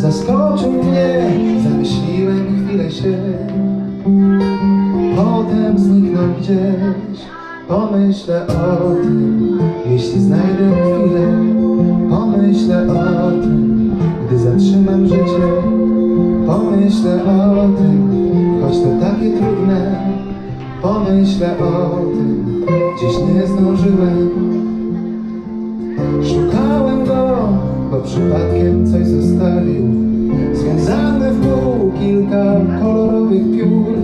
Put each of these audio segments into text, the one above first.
Zaskoczył mnie, zamyśliłem chwilę się. Potem zniknął gdzieś. Pomyślę o tym, jeśli znajdę chwilę. Pomyślę o tym, gdy zatrzymam życie. Pomyślę o tym, choć to takie trudne. Pomyślę o tym, dziś nie zdążyłem przypadkiem coś zostawił. Związane w pół kilka kolorowych piór.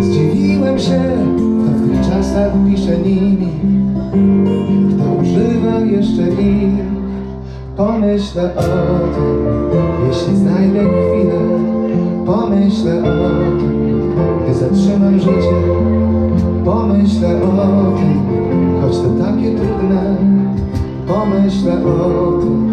Zdziwiłem się, kto w tych czasach pisze nimi. Kto używa jeszcze ich? Pomyślę o tym, jeśli znajdę chwilę Pomyślę o tym, gdy zatrzymam życie Pomyślę o tym, choć to takie trudne Pomyślę o tym,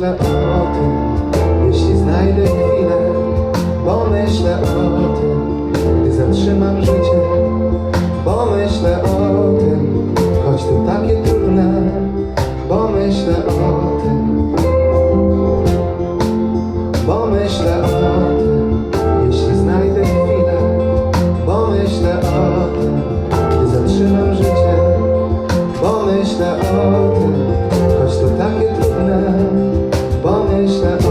Pomyślę o tym, jeśli znajdę chwilę Pomyślę o tym, gdy zatrzymam życie. Pomyślę o tym, choć to takie trudne. Pomyślę o tym. Pomyślę o tym, jeśli znajdę chwilę. Pomyślę o tym, gdy zatrzymam życie. Pomyślę o tym, choć to takie trudne wish that